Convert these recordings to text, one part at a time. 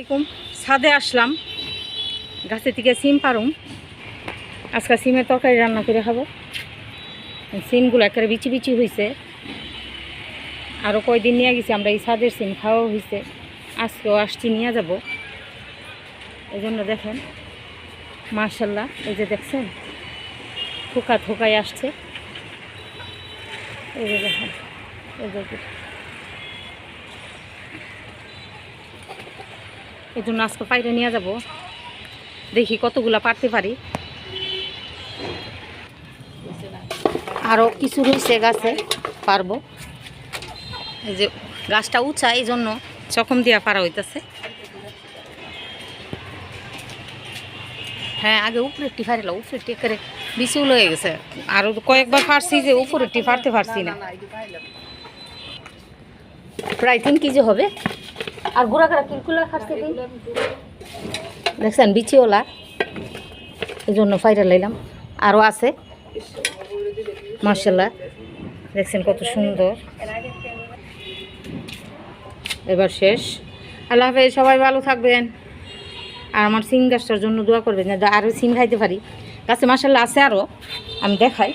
আসসালামাইকুম ছাদে আসলাম। গাছের থেকে সিম পারুম। আজকে সিমের তরকারি রান্না করে খাব। সিমগুলো একেবারে বিচি বিচি হয়েছে আরও কয়দিন নিয়ে গেছি, আমরা এই ছাদের সিম খাওয়া হয়েছে আজকেও আসছি, নিয়ে যাব। এই জন্য দেখেন মার্শাল্লাহ এই যে দেখছেন, থোকা থোকায় আসছে। এই যে দেখেন, এই যে এই জন্য আজকে পাইরে নিয়ে যাব। দেখি কতগুলা পারতে পারি। আরও কিছু রয়েছে গাছে, পারব। এই যে গাছটা উঁচা, এই জন্য চকম দিয়া পারা হইতেছে। হ্যাঁ আগে উপরেরটি ফারিলাম উপরেরটি করে বিচুল হয়ে গেছে। আরও কয়েকবার ফারছি যে উপরেরটি ফারতে পারছি না। প্রায় তিন কেজি হবে। আর গুড়া করা কিলকুলা খাচ্ছে দেখছেন, বিচিওলা। এই জন্য ফাইরা লাইলাম। আরও আছে। মার্শাল্লাহ দেখছেন কত সুন্দর। এবার শেষ। আল্লাহ হাফেজ, সবাই ভালো থাকবেন। আর আমার সিম গাছটার জন্য দোয়া করবেন না আরও সিম খাইতে পারি। গাছে মার্শাল্লাহ আছে আরও আমি দেখাই।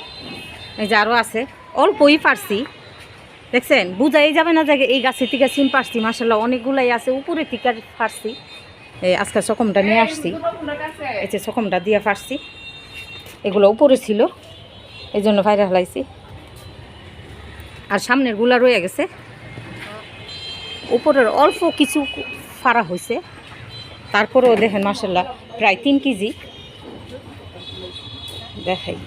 এই যে আরও আছে। অল্পই পারছি। দেখছেন, বুঝাই যাবে না যে এই গাছের থেকে সিম পারছি মার্শাল্লাহ অনেকগুলাই আছে, উপরে থেকে পারছি এই আজকে চকমটা নিয়ে আসছি। এই যে চকমটা দিয়ে পারছি এগুলো উপরে ছিল, এই জন্য ভাইরা হলাইছি আর সামনেরগুলা রয়ে গেছে। উপরের অল্প কিছু ফাড়া হয়েছে। তারপরেও দেখেন মার্শাল্লাহ প্রায় তিন কেজি। দেখাই।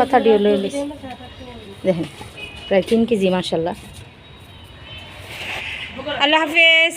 কথা দিয়ে লই লিস দেখেন প্রায় তিন কেজি মার্শাল্লাহ আল্লাহ হাফেজ।